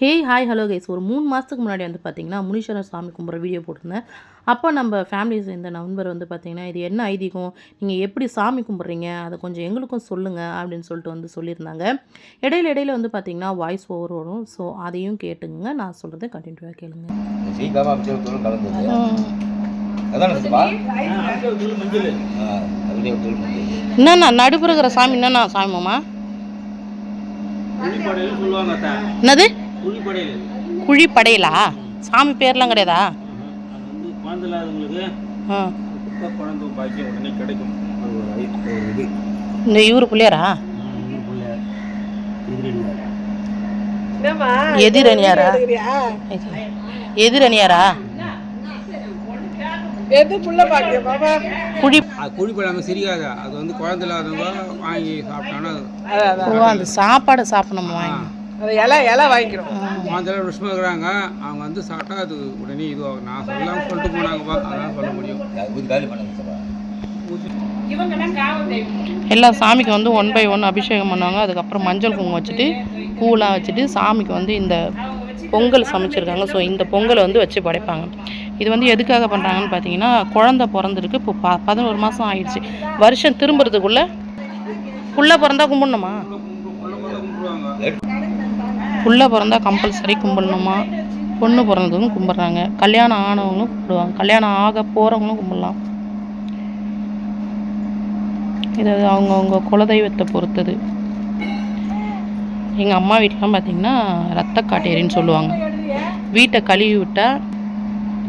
Hey hi hello guys ஒரு மூணு மாதத்துக்கு முன்னாடி வந்து பார்த்தீங்கன்னா முனீஸ்வரன் சாமி கும்பிட்ற வீடியோ போட்டிருந்தேன். அப்போ நம்ம ஃபேமிலி சேர்ந்த நண்பர் வந்து பார்த்தீங்கன்னா இது என்ன ஐதீகம்? நீங்கள் எப்படி சாமி கும்பிட்றீங்க அதை கொஞ்சம் எங்களுக்கும் சொல்லுங்கள் அப்படின்னு சொல்லிட்டு வந்து சொல்லியிருந்தாங்க. இடையில இடையில வந்து பார்த்தீங்கன்னா வாய்ஸ் ஓவர் வரும். ஸோ அதையும் கேட்டுங்க நான் சொல்கிறத கண்டினியூவாக கேளுங்க. என்னண்ணா நடுப்புற சாமி என்னண்ணா சாமி மாமா? என்னது? குழிப்படையில் குழி படையலா சாமி பேர்லாம் கிடையாதா? இந்த இவரு பிள்ளையாரா? எதிரணியாரா. எதிரணியாரா? குழி அது குழிப்படாமல் சரியாத அது வந்து குழந்தை இல்லாதவங்க வாங்கி சாப்பிட்டாங்கன்னா அந்த சாப்பாடை சாப்பிடணுமா அது இலை இலை வாங்கிக்கிறோம். குழந்தைல விஷமா இருக்கிறாங்க. அவங்க வந்து சாப்பிட்டா அது உடனே இதுவாகும் நான் சொல்லாம சொல்லிட்டு போனாங்கப்பா அதான் சொல்ல முடியும். எல்லா சாமிக்கு வந்து ஒன் பை ஒன் அபிஷேகம் பண்ணுவாங்க. அதுக்கப்புறம் மஞ்சள் குங்குமம் வச்சுட்டு பூலாம் வச்சுட்டு சாமிக்கு வந்து இந்த பொங்கல் சமைச்சிருக்காங்க. ஸோ இந்த பொங்கலை வந்து வச்சு படைப்பாங்க. இது வந்து எதுக்காக பண்ணுறாங்கன்னு பார்த்தீங்கன்னா குழந்த பிறந்திருக்கு. இப்போ ப பதினோரு மாதம் ஆயிடுச்சு. வருஷம் திரும்புறதுக்குள்ளே புள்ள பிறந்தா கும்பிடணுமா? பிள்ளை பிறந்தா கம்பல்சரி கும்பிடணுமா? பொண்ணு பிறந்ததும் கும்பிட்றாங்க. கல்யாணம் ஆனவங்களும் கும்பிடுவாங்க. கல்யாணம் ஆக போகிறவங்களும் கும்பிடலாம். இது அவங்கவுங்க குலதெய்வத்தை பொறுத்தது. எங்கள் அம்மா வீட்டிலாம் பார்த்தீங்கன்னா ரத்த காட்டேரின்னு சொல்லுவாங்க. வீட்டை கழுவி விட்டால்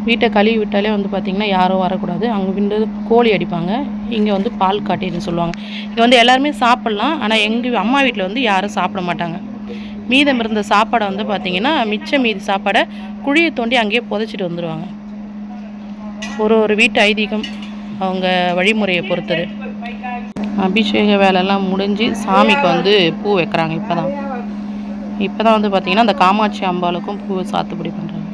வீட்டை கழுவி விட்டாலே வந்து பார்த்திங்கன்னா யாரும் வரக்கூடாது. அங்கே வந்து கோழி அடிப்பாங்க. இங்கே வந்து பால் காட்டேரின்னு சொல்லுவாங்க. இங்கே வந்து எல்லாருமே சாப்பிட்லாம். ஆனால் எங்கள் அம்மா வீட்டில் வந்து யாரும் சாப்பிட மாட்டாங்க. மீதம் இருந்த சாப்பாடை வந்து பார்த்திங்கன்னா மிச்சம் மீதி சாப்பாடை குழியை தோண்டி அங்கேயே புதைச்சிட்டு வந்துடுவாங்க ஒரு ஒரு வீட்டு ஐதீகம் அவங்க வழிமுறையை பொறுத்தது. அபிஷேக வேலைலாம் முடிஞ்சு சாமிக்கு வந்து பூ வைக்கிறாங்க இப்போ தான் இப்போ தான் வந்து பார்த்திங்கன்னா அந்த காமாட்சி அம்பாளுக்கும் பூவை சாத்துப்படி பண்ணுறாங்க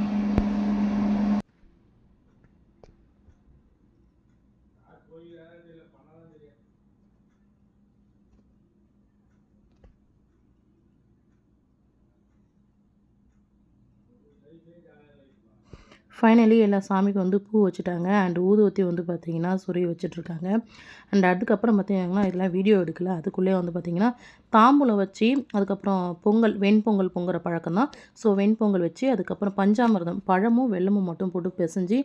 ஃபைனலி எல்லா சாமிக்கு வந்து பூ வச்சுட்டாங்க. அண்ட் ஊதுவத்தி வந்து பார்த்திங்கன்னா சொருகி வச்சுட்ருக்காங்க. அண்ட் அதுக்கப்புறம் பார்த்தீங்கன்னா இதெல்லாம் வீடியோ எடுக்கல. அதுக்குள்ளே வந்து பார்த்திங்கன்னா தாம்பூலம் வச்சு அதுக்கப்புறம் பொங்கல் வெண்பொங்கல் பொங்குற பழக்கம் தான் ஸோ வெண்பொங்கல் வச்சு அதுக்கப்புறம் பஞ்சாமிர்தம் பழமும் வெல்லமும் மட்டும் போட்டு பிசைஞ்சு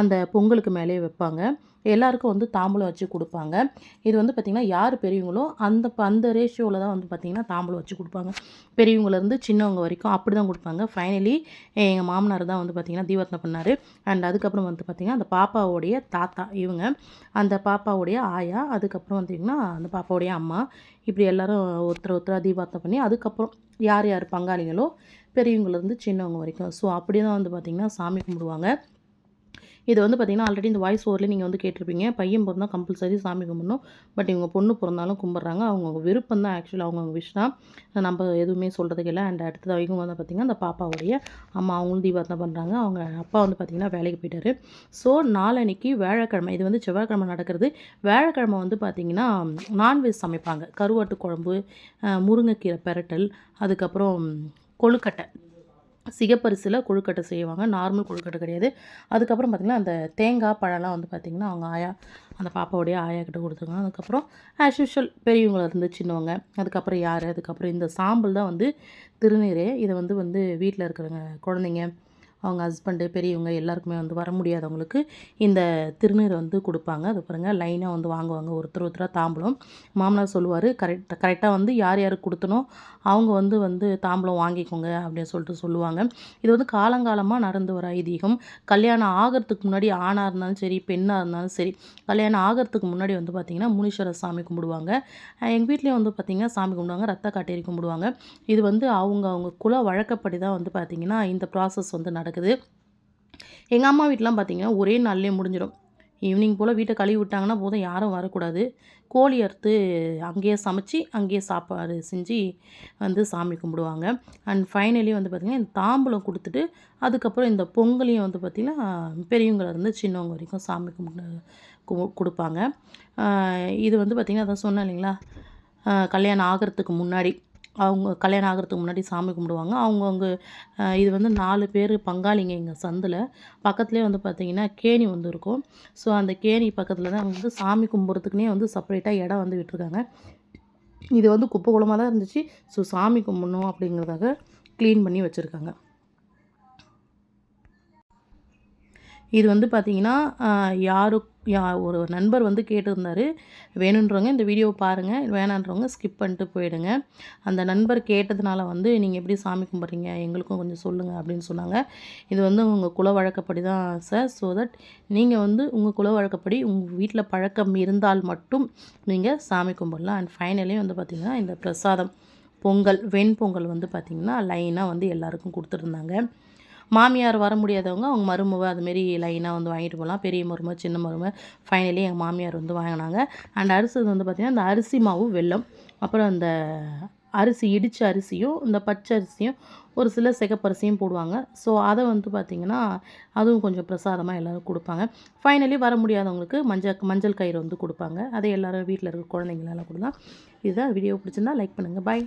அந்த பொங்கலுக்கு மேலேயே வைப்பாங்க. எல்லாருக்கும் வந்து தாம்பூலம் வச்சு கொடுப்பாங்க. இது வந்து பார்த்திங்கன்னா யார் பெரியவங்களோ அந்த ப- அந்த ரேஷியோவில் தான் வந்து பார்த்திங்கன்னா தாம்பூலம் வச்சு கொடுப்பாங்க. பெரியவங்கலேருந்து சின்னவங்க வரைக்கும் அப்படி தான் கொடுப்பாங்க. ஃபைனலி எங்கள் மாமனார் தான் வந்து பார்த்திங்கன்னா தீவர்த்தனை பண்ணார். அண்ட் அதுக்கப்புறம் வந்து பார்த்திங்கன்னா அந்த பாப்பாவுடைய தாத்தா இவங்க. அந்த பாப்பாவுடைய ஆயா அதுக்கப்புறம் வந்திங்கன்னா அந்த பாப்பாவுடைய அம்மா. இப்படி எல்லோரும் ஒருத்தர் ஒருத்தராக தீபார்த்தனை பண்ணி அதுக்கப்புறம் யார் யார் பங்காளிகளோ பெரியவங்கலேருந்து சின்னவங்க வரைக்கும். ஸோ அப்படி தான் வந்து பார்த்திங்கன்னா சாமி கும்பிடுவாங்க. இது வந்து பார்த்திங்கன்னா ஆல்ரெடி இந்த வாய்ஸ் ஓவரில் நீங்கள் வந்து கேட்டிருப்பீங்க. பையன் பிறந்தால் கம்பல்சரி சாமி கும்பிடணும். பட் இவங்க பொண்ணு பிறந்தாலும் கும்பிட்றாங்க. அவங்கவுங்க விருப்பம் தான் ஆக்சுவலாக அவங்கவுங்க விஷ் தான். நம்ம எதுவுமே சொல்கிறதுக்கு இல்லை. அண்ட் அடுத்தது இவங்க வந்து பார்த்திங்கன்னா அந்த பாப்பாவுடைய அம்மா அவங்களும் தீபார்த்தனை பண்ணுறாங்க அவங்க அப்பா வந்து பார்த்திங்கன்னா வேலைக்கு போயிட்டாரு. ஸோ நாளன்னைக்கு வியாழக்கிழமை இது வந்து செவ்வாய்க்கிழமை நடக்கிறது. வியாழக்கிழமை வந்து பார்த்திங்கன்னா நான்வெஜ் சமைப்பாங்க. கருவாட்டு குழம்பு முருங்கைக்கீரை பெரட்டல் அதுக்கப்புறம் கொழுக்கட்டை. சிகப்பரிசியில் கொழுக்கட்டை செய்வாங்க. நார்மல் கொழுக்கட்டை கிடையாது. அதுக்கப்புறம் பார்த்திங்கன்னா அந்த தேங்காய் பழம்லாம் வந்து பார்த்திங்கன்னா அவங்க ஆயா அந்த பாப்பாவுடைய ஆயா கிட்ட கொடுத்துருக்காங்க. அதுக்கப்புறம் ஆஸ் யூஷுவல் பெரியவங்கள இருந்து சின்னவங்க. அதுக்கப்புறம் யார்? அதுக்கப்புறம் இந்த சாம்பல் தான் வந்து திருநீரே. இதை வந்து வந்து வீட்டில் இருக்கிறவங்க குழந்தைங்க அவங்க ஹஸ்பண்டு பெரியவங்க எல்லாருக்குமே வந்து வர முடியாதவங்களுக்கு இந்த திருநீரை வந்து கொடுப்பாங்க. அது பாருங்கள் லைனாக வந்து வாங்குவாங்க. ஒருத்தர் ஒருத்தராக தாம்பலம். மாமனார் சொல்லுவார் கரெக்ட் கரெக்டாக வந்து யார் யாருக்கு கொடுத்தனோ அவங்க வந்து வந்து தாம்பலம் வாங்கிக்கோங்க அப்படின்னு சொல்லிட்டு சொல்லுவாங்க. இது வந்து காலங்காலமாக நடந்து வர ஐதீகம். கல்யாணம் ஆகிறதுக்கு முன்னாடி ஆணாக இருந்தாலும் சரி பெண்ணாக இருந்தாலும் சரி கல்யாணம் ஆகிறதுக்கு முன்னாடி வந்து பார்த்திங்கன்னா முனீஸ்வரர் சாமி கும்பிடுவாங்க. எங்கள் வீட்லேயும் வந்து பார்த்திங்கன்னா சாமி கும்பிடுவாங்க ரத்த காட்டேரி கும்பிடுவாங்க. இது வந்து அவங்க அவங்க குல வழக்கப்படி தான் வந்து பார்த்திங்கன்னா இந்த ப்ராசஸ் வந்து நடக்குது. எங்கள் அம்மா வீட்டெலாம் பார்த்திங்கன்னா ஒரே நாள்லேயே முடிஞ்சிடும். ஈவினிங் போல் வீட்டை கழுவி விட்டாங்கன்னா போதும் யாரும் வரக்கூடாது. கோழி அறுத்து அங்கேயே சமைச்சு அங்கேயே சாப்பாடு செஞ்சு வந்து சாமி கும்பிடுவாங்க. அண்ட் ஃபைனலி வந்து பார்த்திங்கன்னா இந்த தாம்பூலம் கொடுத்துட்டு அதுக்கப்புறம் இந்த பொங்கலையும் வந்து பார்த்திங்கன்னா பெரியவங்கள இருந்து சின்னவங்க வரைக்கும் சாமி கும்பிட்டு கு கொடுப்பாங்க. இது வந்து பார்த்திங்கன்னா அதான் சொன்னேன் இல்லைங்களா? கல்யாணம் ஆகிறதுக்கு முன்னாடி. அவங்க கல்யாணம் ஆகிறதுக்கு முன்னாடி சாமி கும்பிடுவாங்க. அவங்கவுங்க இது வந்து நாலு பேர் பங்காளிங்க எங்கள் சந்தில். பக்கத்துலேயே வந்து பார்த்திங்கன்னா கேணி வந்து இருக்கும். ஸோ அந்த கேணி பக்கத்தில் தான் வந்து சாமி கும்பிட்றதுக்குனே வந்து செப்பரேட்டாக இடம் வந்து விட்டுருக்காங்க. இது வந்து குப்பை குளமாக தான் இருந்துச்சு. ஸோ சாமி கும்பிடணும் அப்படிங்கிறதாக க்ளீன் பண்ணி வச்சுருக்காங்க. இது வந்து பார்த்திங்கன்னா யாரும் யா ஒரு நண்பர் வந்து கேட்டிருந்தார் வேணுன்றவங்க இந்த வீடியோவை பாருங்கள் வேணான்றவங்க ஸ்கிப் பண்ணிட்டு போயிடுங்க. அந்த நண்பர் கேட்டதுனால வந்து நீங்கள் எப்படி சாமி கும்பிட்றீங்க எங்களுக்கும் கொஞ்சம் சொல்லுங்கள் அப்படின்னு சொன்னாங்க. இது வந்து உங்கள் குல வழக்கப்படி தான் சார் ஸோ தட் நீங்கள் வந்து உங்கள் குல வழக்கப்படி உங்கள் வீட்டில் பழக்கம் இருந்தால் மட்டும் நீங்கள் சாமி கும்பிடலாம். அண்ட் ஃபைனலி வந்து பார்த்திங்கன்னா இந்த பிரசாதம் பொங்கல் வெண்பொங்கல் வந்து பார்த்திங்கன்னா லைனாக வந்து எல்லாருக்கும் கொடுத்துருந்தாங்க. மாமியார் வர முடியாதவங்க அவங்க மருமவ அதுமாரி லைனாக வந்து வாங்கிட்டு போகலாம் பெரிய மருமக சின்ன மருமக. ஃபைனலி எங்கள் மாமியார் வந்து வாங்கினாங்க. அண்ட் அரிசி வந்து பார்த்திங்கன்னா இந்த அரிசி மாவு வெல்லம் அப்புறம் அந்த அரிசி இடித்த அரிசியும் இந்த பச்சை அரிசியும் ஒரு சில சிகப்பரிசியும் போடுவாங்க. ஸோ அதை வந்து பார்த்திங்கன்னா அதுவும் கொஞ்சம் பிரசாதமாக எல்லோரும் கொடுப்பாங்க. ஃபைனலி வர முடியாதவங்களுக்கு மஞ்சள் மஞ்சள் கயிறு வந்து கொடுப்பாங்க. அதை எல்லோரும் வீட்டில் இருக்க குழந்தைங்களெல்லாம் கொடுத்தா இதுதான் வீடியோ பிடிச்சிருந்தா லைக் பண்ணுங்கள் பாய்